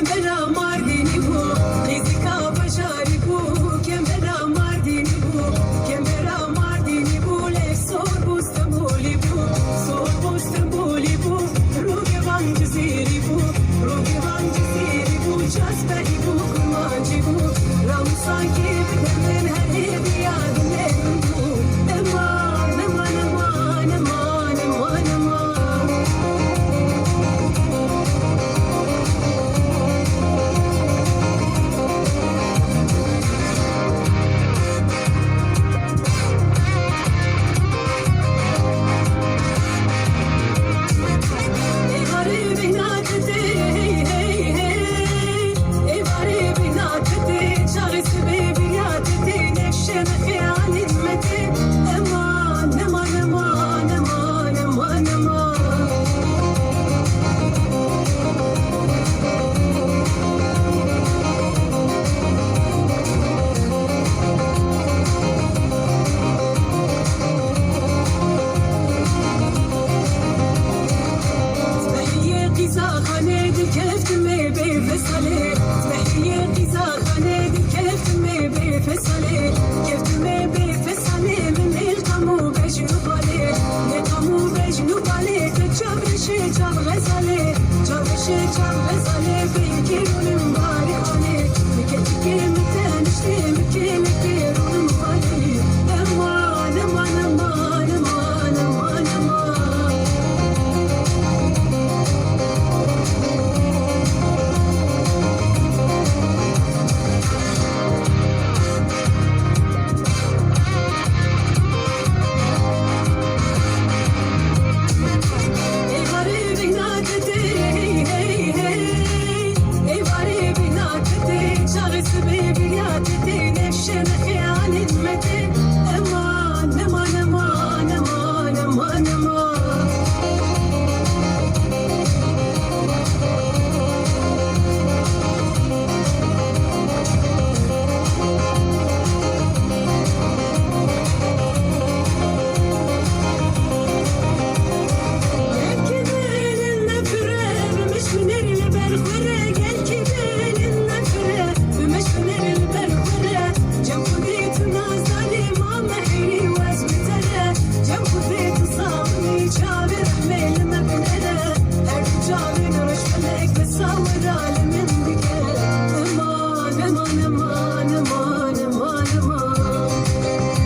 gömer Çalışacağım rezale Çalışacağım rezale. Bilgi